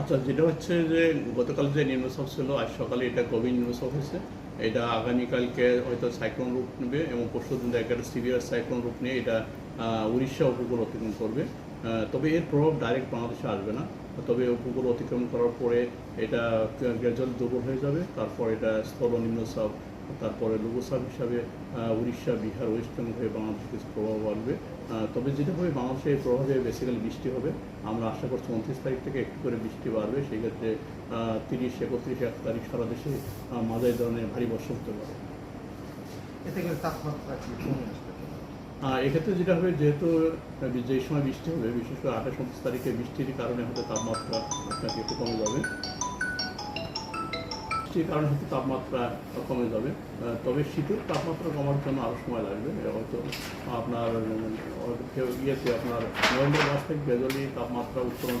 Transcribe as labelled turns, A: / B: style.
A: আচ্ছা যেটা হচ্ছে যে গতকাল যে নিম্নচাপ ছিল, আজ সকালে এটা গভীর নিম্নচাপ হয়েছে। এটা আগামীকালকে হয়তো সাইক্লোন রূপ নেবে এবং পরশু দিন একটা সিভিয়ার সাইক্লোন রূপ নিয়ে এটা উড়িষ্যা উপকূল অতিক্রম করবে। তবে এর প্রভাব ডাইরেক্ট বাংলাদেশে আসবে না। তবে উপকূল অতিক্রম করার পরে এটা গ্রাজুয়াল দুর্বল হয়ে যাবে। তারপর এটা স্থল নিম্নচাপ তারপরে লঘুচাপ হিসাবে উড়িষ্যা বিহার ওয়েস্ট বেঙ্গল হয়ে বাংলাদেশে কিছু প্রভাব আসবে তবে যেটা হবে বাংলাদেশে এই প্রভাবে বেসিক্যালি বৃষ্টি হবে। আমরা আশা করছি উনত্রিশ তারিখ থেকে একটু করে বৃষ্টি বাড়বে। সেই ক্ষেত্রে তিরিশ একত্রিশ এক তারিখ সারা দেশে মাঝারি ধরনের ভারী বর্ষা হতে পারে।
B: এতে তাপমাত্রা
A: এক্ষেত্রে যেটা হবে যেহেতু যে সময় বৃষ্টি হবে বিশেষ করে আঠাশ উনত্রিশ তারিখে বৃষ্টির কারণে হয়তো তাপমাত্রা আপনাকে একটু কমে যাবে। বৃষ্টির কারণে হয়তো তাপমাত্রা কমে যাবে। তবে শীতের তাপমাত্রা কমার জন্য আরও সময় লাগবে। হয়তো আপনার ইয়েতে আপনার নভেম্বর মাস থেকে গ্রাজুয়ালি তাপমাত্রা উত্তোলন